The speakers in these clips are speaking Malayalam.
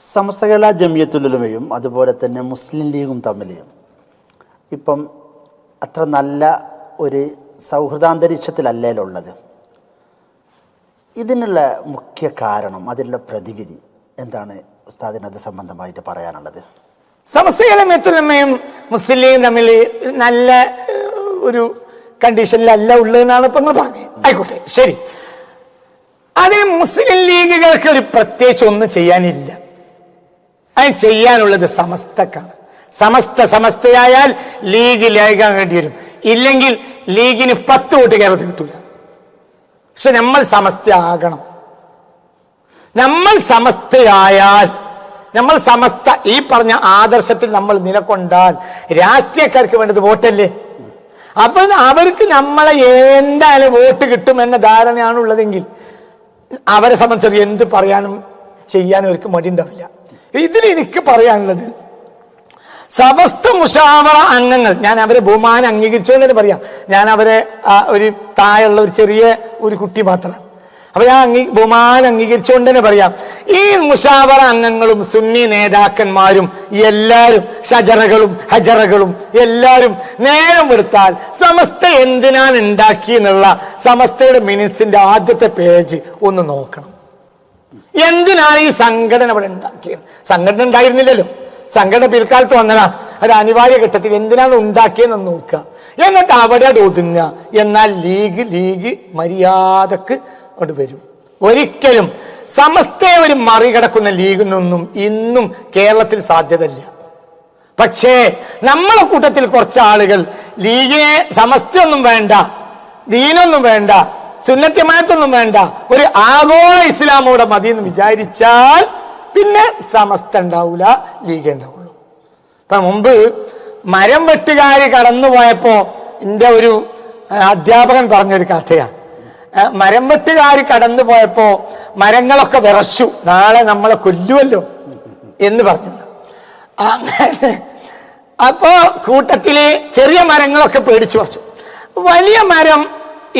സമസ്ത കേരള അതുപോലെ തന്നെ മുസ്ലിം ലീഗും തമ്മിൽ ഇപ്പം അത്ര നല്ല ഒരു സൗഹൃദാന്തരീക്ഷത്തിലല്ലേലുള്ളത്? ഇതിനുള്ള മുഖ്യ കാരണം അതിനുള്ള പ്രതിവിധി എന്താണ് ഉസ്താദിന് അത് സംബന്ധമായിട്ട് പറയാനുള്ളത്? സമസ്തകലമയത്തുലമ്മയും മുസ്ലിം ലീഗും തമ്മിൽ നല്ല ഒരു കണ്ടീഷനിലല്ല ഉള്ളതെന്നാണ് ഇപ്പൊ നിങ്ങൾ പറഞ്ഞത്. ആയിക്കോട്ടെ ശരി. അതിന് മുസ്ലിം ലീഗുകൾക്ക് ഒരു പ്രത്യേകിച്ച് ഒന്നും ചെയ്യാനില്ല. അതിന് ചെയ്യാനുള്ളത് സമസ്തക്കാണ്. സമസ്ത സമസ്തയായാൽ ലീഗ് ഏകാൻ വേണ്ടി വരും. ഇല്ലെങ്കിൽ ലീഗിന് പത്ത് വോട്ട് കേരളത്തിൽ കിട്ടില്ല പക്ഷെ നമ്മൾ സമസ്ത ആകണം നമ്മൾ സമസ്തയായാൽ നമ്മൾ സമസ്ത ഈ പറഞ്ഞ ആദർശത്തിൽ നമ്മൾ നിലകൊണ്ടാൽ രാഷ്ട്രീയക്കാർക്ക് വേണ്ടത് വോട്ടല്ലേ? അപ്പൊ അവർക്ക് നമ്മളെ എന്തായാലും വോട്ട് കിട്ടുമെന്ന ധാരണയാണ് ഉള്ളതെങ്കിൽ അവരെ സംബന്ധിച്ചൊരു എന്ത് പറയാനും ചെയ്യാനും അവർക്ക് മടി ഉണ്ടാവില്ല ഇതിൽ എനിക്ക് പറയാനുള്ളത്. സമസ്ത മുഷാവറ അംഗങ്ങൾ ഞാൻ അവരെ ബഹുമാനം അംഗീകരിച്ചു എന്ന് തന്നെ പറയാം. ഞാൻ അവരെ ഒരു തായുള്ള ഒരു ചെറിയ ഒരു കുട്ടി മാത്രമാണ്. അപ്പൊ ഞാൻ അംഗീ ബഹുമാനം അംഗീകരിച്ചുകൊണ്ട് തന്നെ പറയാം. ഈ മുഷാവറ അംഗങ്ങളും സുന്നി നേതാക്കന്മാരും എല്ലാവരും ഷജറകളും ഹജറകളും എല്ലാവരും നേരം എടുത്താൽ സമസ്ത എന്തിനാണ് ഉണ്ടാക്കി എന്നുള്ള സമസ്തയുടെ മിനിറ്റ്സിന്റെ ആദ്യത്തെ പേജ് ഒന്ന് നോക്കണം. എന്തിനാണ് ഈ സംഘടന ഇവിടെ ഉണ്ടാക്കിയത്? സംഘടന ഉണ്ടായിരുന്നില്ലല്ലോ. സംഘടന പിൽക്കാലത്ത് വന്നതാണ് അത് അനിവാര്യ ഘട്ടത്തിൽ എന്തിനാണ് ഉണ്ടാക്കിയതെന്ന് നോക്കുക. എന്നിട്ട് അവിടെ ഒതുങ്ങ എന്നാൽ ലീഗ് ലീഗ് മര്യാദയ്ക്ക് അവിടെ വരും. ഒരിക്കലും സമസ്തയെ ഒരു മറികടക്കുന്ന ലീഗിനൊന്നും ഇന്നും കേരളത്തിൽ സാധ്യതയില്ല. പക്ഷേ നമ്മളെ കൂട്ടത്തിൽ കുറച്ച് ആളുകൾ ലീഗിനെ സമസ്തയൊന്നും വേണ്ട ദീനൊന്നും വേണ്ട സുന്നത്യമായത്തൊന്നും വേണ്ട. ഒരു ആഗോള ഇസ്ലാമോടെ മതി എന്ന് വിചാരിച്ചാൽ പിന്നെ സമസ്ത ഉണ്ടാവൂല ലീഗ് ഉണ്ടാവുള്ളൂ. ഇപ്പൊ മുമ്പ് മരം വെട്ടുകാരി കടന്നു പോയപ്പോ എന്റെ ഒരു അധ്യാപകൻ പറഞ്ഞൊരു കഥയാണ്. മരം വെട്ടുകാരി കടന്നു പോയപ്പോ മരങ്ങളൊക്കെ വിറച്ചു. നാളെ നമ്മളെ കൊല്ലുമല്ലോ എന്ന് പറഞ്ഞു അങ്ങനെ അപ്പോ കൂട്ടത്തിൽ ചെറിയ മരങ്ങളൊക്കെ പേടിച്ചു പറിച്ചു. വലിയ മരം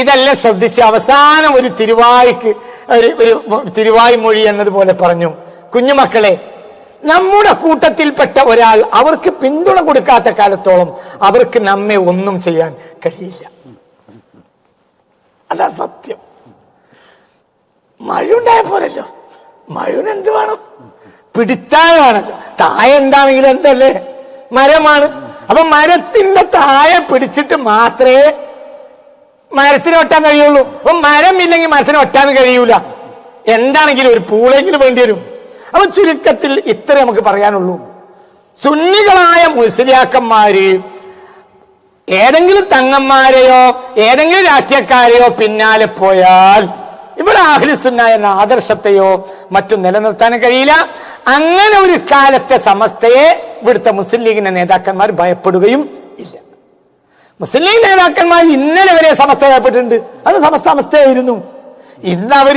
ഇതെല്ലാം ശ്രദ്ധിച്ച് അവസാനം ഒരു തിരുവായിക്ക് ഒരു ഒരു തിരുവായി മൊഴി എന്നതുപോലെ പറഞ്ഞു. കുഞ്ഞുമക്കളെ നമ്മുടെ കൂട്ടത്തിൽപ്പെട്ട ഒരാൾ അവർക്ക് പിന്തുണ കൊടുക്കാത്ത കാലത്തോളം അവർക്ക് നമ്മെ ഒന്നും ചെയ്യാൻ കഴിയില്ല. അതാ സത്യം. മഴ ഉണ്ടായ പോലല്ലോ മഴന് എന്ത് വേണം? പിടിത്താഴമാണല്ലോ താഴെ എന്താണെങ്കിലും എന്തല്ലേ? മരമാണ്. അപ്പൊ മരത്തിന്റെ താഴെ പിടിച്ചിട്ട് മാത്രമേ മരത്തിന് ഒട്ടാൻ കഴിയുള്ളൂ. അപ്പൊ മരം ഇല്ലെങ്കിൽ മരത്തിന് ഒട്ടാൻ കഴിയൂല. എന്താണെങ്കിലും ഒരു പൂളെങ്കിലും വേണ്ടി വരും. അപ്പൊ ചുരുക്കത്തിൽ ഇത്ര നമുക്ക് പറയാനുള്ളൂ. സുന്നികളായ മുസ്ലിയാക്കന്മാര് ഏതെങ്കിലും തങ്ങന്മാരെയോ ഏതെങ്കിലും രാഷ്ട്രീയക്കാരെയോ പിന്നാലെ പോയാൽ ഇവിടെ ആഹ്ലിസുന്ന എന്ന ആദർശത്തെയോ മറ്റും നിലനിർത്താനും കഴിയില്ല. അങ്ങനെ ഒരു കാലത്തെ സമസ്തയെ ഇവിടുത്തെ മുസ്ലിം ലീഗിന്റെ നേതാക്കന്മാർ ഭയപ്പെടുകയും മുസ്ലിം നേതാക്കന്മാർ ഇന്നലെ വരെ സമസ്ത ഭയപ്പെട്ടിട്ടുണ്ട് അത് സമസ്ത അവസ്ഥയായിരുന്നു. ഇന്ന് അവർ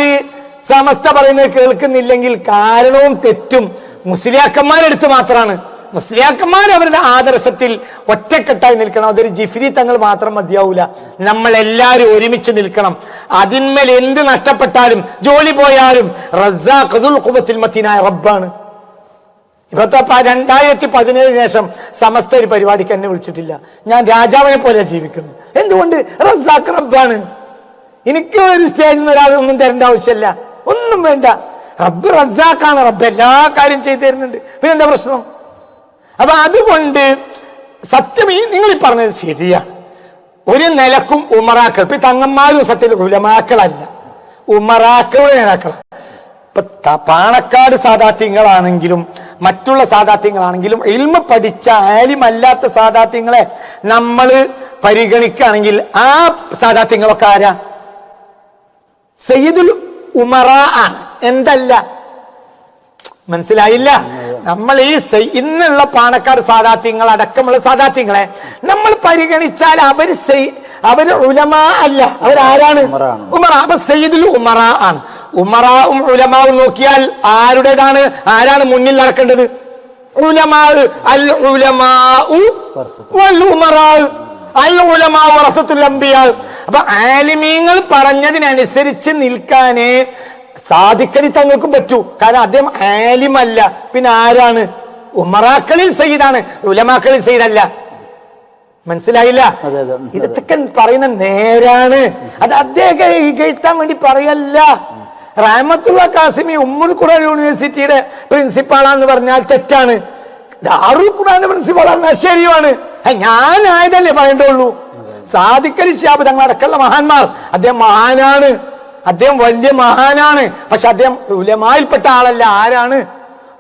സമസ്ത പറയുന്നത് കേൾക്കുന്നില്ലെങ്കിൽ കാരണവും തെറ്റും മുസ്ലിയാക്കന്മാരെടുത്ത് മാത്രമാണ് മുസ്ലിയാക്കന്മാർ അവരുടെ ആദർശത്തിൽ ഒറ്റക്കെട്ടായി നിൽക്കണം. അതൊരു ജിഫിരി തങ്ങൾ മാത്രം മതിയാവൂല. നമ്മൾ എല്ലാവരും ഒരുമിച്ച് നിൽക്കണം. അതിന്മേൽ എന്ത് നഷ്ടപ്പെട്ടാലും ജോലി പോയാലും റസാഖുൽ മത്തിനായ റബ്ബാണ്. ഇപ്പത്തെ രണ്ടായിരത്തി പതിനേഴിന് ശേഷം സമസ്ത ഒരു പരിപാടിക്ക് എന്നെ വിളിച്ചിട്ടില്ല. ഞാൻ രാജാവിനെ പോലെ ജീവിക്കുന്നു. എന്തുകൊണ്ട്? റബ്ബാണ്. എനിക്ക് ഒരു സ്റ്റേജിൽ നിന്ന് ഒരാൾ ഒന്നും തരേണ്ട ആവശ്യമില്ല. ഒന്നും വേണ്ട. റബ്ബ് റസാഖാണ്. റബ്ബ് എല്ലാ കാര്യം ചെയ്തു തരുന്നുണ്ട്. പിന്നെ എന്താ പ്രശ്നം? അപ്പൊ അതുകൊണ്ട് സത്യം ഈ നിങ്ങൾ ഈ പറഞ്ഞത് ശരിയാണ് ഒരു നിലക്കും ഉമറാക്കൾ. ഇപ്പൊ തങ്ങന്മാരും സത്യത്തിൽ ഉലമാക്കളല്ല. ഉമറാക്കളുടെ നേതാക്കളാണ് ഇപ്പൊ പാണക്കാട് സാധാത്യങ്ങളാണെങ്കിലും മറ്റുള്ള സാധാത്യങ്ങളാണെങ്കിലും ഇൽമ പഠിച്ച ആലിമല്ലാത്ത സാധാത്യങ്ങളെ നമ്മൾ പരിഗണിക്കുകയാണെങ്കിൽ ആ സാധാത്യങ്ങളൊക്കെ ആരാ? സയ്യിദുൽ ഉമറ ആണ്. എന്തല്ല? മനസ്സിലായില്ല? നമ്മൾ ഈ ഇന്നുള്ള പാണക്കാട് സാധാത്യങ്ങൾ അടക്കമുള്ള സാധാത്യങ്ങളെ നമ്മൾ പരിഗണിച്ചാൽ അവർ അവർ ഉലമാ അല്ല. അവരാരാണ്. ഉമറ. അപ്പൊ സയ്യിദുൽ ഉമറ ആണ്. ഉമറാവും ഉലമാവും നോക്കിയാൽ ആരുടേതാണ് ആരാണ് മുന്നിൽ നടക്കേണ്ടത്? ഉലമാ അൽ ഉലമാഉ വൽ ഉമറാ അൽ ഉലമാ വറസത്തുൽ അംബിയാ. അപ്പൊ ആലിമീങ്ങൾ പറഞ്ഞതിനനുസരിച്ച് നിൽക്കാനേ സാധിക്കലി തങ്ങൾക്കും പറ്റൂ. കാരണം അദ്ദേഹം ആലിമല്ല. പിന്നെ ആരാണ്? ഉമറാക്കളിൽ സയ്യിദാണ്. ഉലമാക്കളിൽ സയ്യിദല്ല. മനസ്സിലായില്ല? ഇതൊക്കെ പറയുന്ന നേരാണ്. അത് അദ്ദേഹം ഇകഴ്ത്താൻ വേണ്ടി പറയല്ല. റാമത്തുള്ള കാസിമി ഉമ്മുൽ ഖുറാൻ യൂണിവേഴ്സിറ്റിയുടെ പ്രിൻസിപ്പാളാന്ന് പറഞ്ഞാൽ തെറ്റാണ്. ദാറുൽ ഖുറാന്റെ പ്രിൻസിപ്പാളാണ് ശരിയാണ് ഞാൻ ആയതല്ലേ പറയേണ്ടുള്ളൂ സാധിക്കലി ഷാബ് തങ്ങളടക്കമുള്ള മഹാന്മാർ അദ്ദേഹം മഹാനാണ്. അദ്ദേഹം വലിയ മഹാനാണ്. പക്ഷെ അദ്ദേഹം ഉലമായിൽപ്പെട്ട ആളല്ല. ആരാണ്?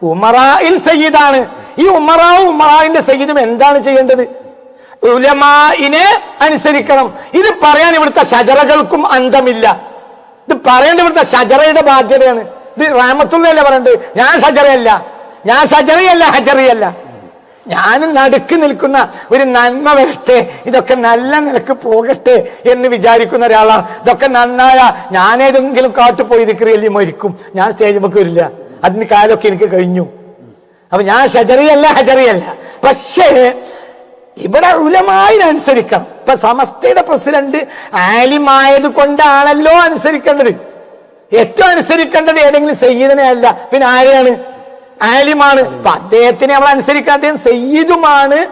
ഉമറായിൽ സയ്യിദാണ്. ഈ ഉമറാവും ഉമറാവിന്റെ സയ്യിദും എന്താണ് ചെയ്യേണ്ടത്? ഉലമായിനെ അനുസരിക്കണം. ഇത് പറയാൻ ഇവിടുത്തെ ഷജറകൾക്കും അന്തമില്ല. ഇത് പറയേണ്ട ഇവിടുത്തെ ഷജറയുടെ ബാധ്യതയാണ്. ഇത് റാമത്തുള്ള പറയണ്ടത്? ഞാൻ ഷജറയല്ല. ഞാൻ ഷജറയല്ല ഹജറിയല്ല. ഞാൻ നടുക്ക് നിൽക്കുന്ന ഒരു നന്മ വരട്ടെ ഇതൊക്കെ നല്ല നിലയ്ക്ക് പോകട്ടെ എന്ന് വിചാരിക്കുന്ന ഒരാളാണ് ഇതൊക്കെ നന്നായ ഞാനേതെങ്കിലും കാട്ടു പോയി ദിക്കറിയല്ലേ മരിക്കും. ഞാൻ സ്റ്റേജ് നമുക്ക് വരില്ല. അതിന് കാലമൊക്കെ എനിക്ക് കഴിഞ്ഞു. അപ്പൊ ഞാൻ ഷജറിയല്ല ഹജറിയല്ല. പക്ഷേ ഇവിടെ ഉലമായിനനുസരിക്കണം ഇപ്പൊ സമസ്തയുടെ പ്രസിഡന്റ് ആലിമായത് കൊണ്ടാണല്ലോ അനുസരിക്കേണ്ടത്. ഏറ്റവും അനുസരിക്കേണ്ടത് ഏതെങ്കിലും സയ്യിദിനെ അല്ല. പിന്നെ ആരെയാണ്? ആലിമാണ്. അപ്പൊ അദ്ദേഹത്തിനെ നമ്മൾ അനുസരിക്കാൻ അദ്ദേഹം സയ്യിദുമാണ്.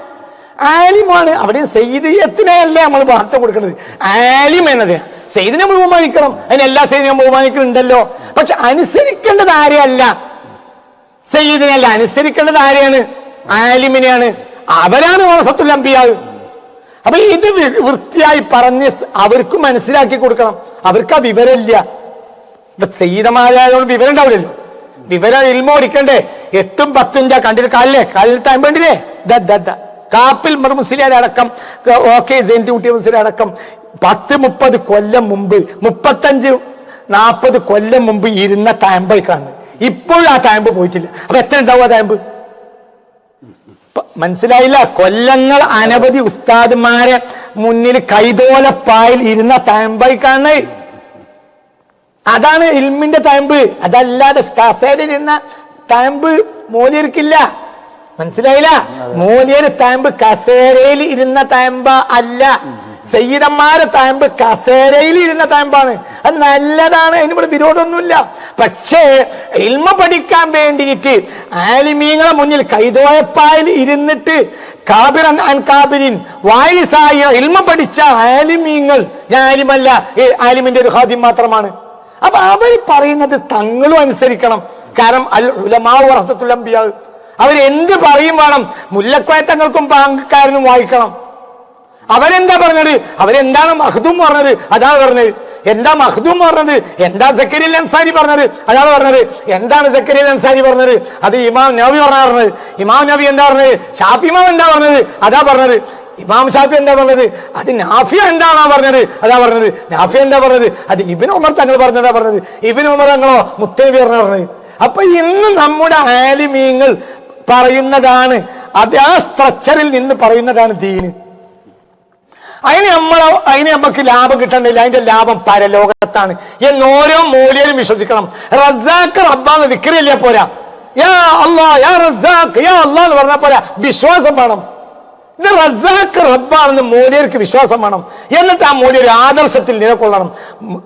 ആലിമാണ്. അവിടെയും സയ്യിദിയത്തിനെ അല്ല നമ്മൾ വാർത്ത കൊടുക്കുന്നത് ആലിം എന്നത് സയ്യിദിനെ നമ്മൾ ബഹുമാനിക്കണം. അതിന് എല്ലാ നമ്മൾ ബഹുമാനിക്കുന്നുണ്ടല്ലോ. പക്ഷെ അനുസരിക്കേണ്ടത് ആരെയല്ല? സയ്യിദിനല്ല അനുസരിക്കേണ്ടത് ആരെയാണ്? ആലിമിനെയാണ്. അവരാണ് ഓണസത്തുൽ അമ്പിയാവ്. അപ്പൊ ഇത് വൃത്തിയായി പറഞ്ഞ് അവർക്ക് മനസ്സിലാക്കി കൊടുക്കണം. അവർക്ക് ആ വിവരമില്ല. ഇപ്പൊ സയ്യിദമാരായതുകൊണ്ട് വിവരം ഉണ്ടാവില്ലല്ലോ വിവരം ഇൽമോ ഓടിക്കണ്ടേ എട്ടും പത്തും ചാ കണ്ടിട്ട് കാലിലെ കാലിൽ താമ്പണ്ടില്ലേ കാപ്പിൽ മർ മുസ്ലിയാരെ അടക്കം ഓക്കെ ജയന്തി കുട്ടി മുസ്ലിം അടക്കം പത്ത് മുപ്പത് കൊല്ലം മുമ്പ് മുപ്പത്തഞ്ച് നാൽപ്പത് കൊല്ലം മുമ്പ് ഇരുന്ന താമ്പൈക്കാണ് ഇപ്പോഴും ആ താമ്പ് പോയിട്ടില്ല. അപ്പൊ എത്ര ഉണ്ടാവും ആ താമ്പ്? മനസ്സിലായില്ല. കൊല്ലങ്ങൾ അനവധി ഉസ്താദ്മാരെ മുന്നിൽ കൈതോലപ്പായിൽ ഇരുന്ന താമ്പൈക്കാണ് അതാണ് ഇൽമിന്റെ തയമ്പ്. അതല്ലാതെ കസേരയിൽ ഇരുന്ന തയമ്പ് മോലിയർക്കില്ല മനസ്സിലായില്ല? മോലിയർ തയമ്പ് കസേരയിൽ ഇരുന്ന തയമ്പ അല്ല. സയ്യിദന്മാരെ താമ്പ് കസേരയിൽ ഇരുന്ന താമ്പാണ് അത് നല്ലതാണ് അതിനിവിടെ വിരോധമൊന്നുമില്ല. പക്ഷേ ഇൽമ പഠിക്കാൻ വേണ്ടിയിട്ട് ആലിമീങ്ങളെ മുന്നിൽ കൈതോയപ്പായിൽ ഇരുന്നിട്ട് കാബിറൻ അൻ കാബിരിൻ വായിസായ ഇൽമ പഠിച്ച ആലിമീങ്ങൾ ഞാൻ ആലിമല്ല ആലിമിന്റെ ഒരു ഹാദ്യം മാത്രമാണ്. അപ്പൊ അവർ പറയുന്നത് തങ്ങളും അനുസരിക്കണം. കാരണം അൽ ഉലമാവ് വർദ്ധത്തുലമ്പിയാവ് അവരെന്ത് പറയും വേണം? മുല്ലക്കോയത്തങ്ങൾക്കും പാങ്കാരനും വായിക്കണം. അവരെന്താ പറഞ്ഞത്? അവരെന്താണ് മഹദും പറഞ്ഞത്? അതാണ് പറഞ്ഞത്. എന്താ മഹദും പറഞ്ഞത്? എന്താ സക്കരി അൻസാരി പറഞ്ഞത്? അതാണ് പറഞ്ഞത്. എന്താണ് സക്കരി അൻസാരി പറഞ്ഞത്? അത് ഇമാം നബി പറഞ്ഞാ പറഞ്ഞത്. ഇമാം നബി എന്താ പറഞ്ഞത്? ഷാഫി ഇമാം എന്താ പറഞ്ഞത്? അതാ പറഞ്ഞത്. ഇമാം ഷാഫി എന്താ പറഞ്ഞത്? അത് നാഫിയ എന്താണോ പറഞ്ഞത്? അതാ പറഞ്ഞത്. നാഫിയ എന്താ പറഞ്ഞത്? അത് ഇബിൻ ഉമർ തങ്ങൾ പറഞ്ഞതാ പറഞ്ഞത്. ഇബിൻ ഉമർ തങ്ങളോ മുത്തനബി പറഞ്ഞ പറഞ്ഞത്. അപ്പൊ ഇന്ന് നമ്മുടെ ആലിമീങ്ങൾ പറയുന്നതാണ്. അത് ആ സ്ട്രക്ചറിൽ നിന്ന് പറയുന്നതാണ് ദീന്. അതിന് നമ്മൾ അതിന് നമുക്ക് ലാഭം കിട്ടണ്ടില്ല അതിന്റെ ലാഭം പരലോകത്താണ്. എന്ന് ഓരോ മൂല്യനും വിശ്വസിക്കണം. റസാഖ് റബ്ബാന്ന് ദിക്കറില്ല പോരാ. യാ അള്ളാ യാ റസാഖ് യാ അള്ളാ എന്ന് പറഞ്ഞാൽ പോരാ. വിശ്വാസം വേണം. ഇത് റസാഖ് റബ്ബാണെന്ന് മൂല്യർക്ക് വിശ്വാസം വേണം. എന്നിട്ട് ആ മൂല്യ ഒരു ആദർശത്തിൽ നിലകൊള്ളണം.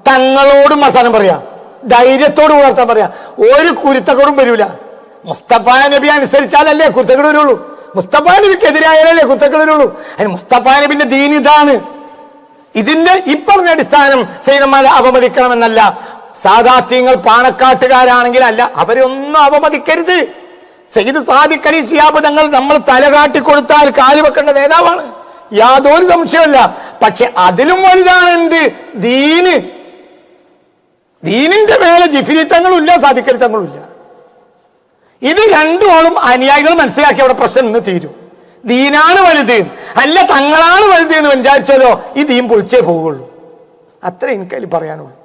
തങ്ങളോടും അവസാനം പറയാ. ധൈര്യത്തോട് വളർത്താൻ പറയാ. ഒരു കുരുത്തക്കോടും വരൂല. മുസ്തഫ നബി അനുസരിച്ചാലല്ലേ കുരുത്തക്കോട് വരുള്ളൂ. മുസ്തഫ കുരുത്തക്കേട് വരുള്ളൂ അതിന് മുസ്തഫ നബിന്റെ ദീൻ ഇതാണ്. ഇതിന്റെ ഇപ്പറഞ്ഞ പറഞ്ഞ അടിസ്ഥാനം സൈനന്മാരെ അപമതിക്കണമെന്നല്ല. സാദാത്യങ്ങൾ പാണക്കാട്ടുകാരാണെങ്കിൽ അല്ല അവരെ ഒന്നും അപമതിക്കരുത് സെയ്ദ് സാദിഖലി ഷിയാബ് തങ്ങൾ നമ്മൾ തലകാട്ടി കൊടുത്താൽ കാൽ വെക്കേണ്ട നേതാവാണ്. യാതൊരു സംശയമല്ല പക്ഷെ അതിലും വലുതാണ് എന്ത്? ദീന്. ദീനിന്റെ മേലെ ജിഫിരിത്തങ്ങളും ഇല്ല സാധിക്കരിത്തങ്ങളും ഇല്ല ഇത് രണ്ടും അനുയായികൾ മനസ്സിലാക്കി അവിടെ പ്രശ്നം ഇന്ന് തീരും. ദീനാണ് വലുത്. അല്ല തങ്ങളാണ് വലുത് എന്ന് വിചാരിച്ചാലോ ഈ ദീൻ പൊളിച്ചേ പോവുള്ളൂ അത്ര എനിക്കതിൽ പറയാനുള്ളൂ.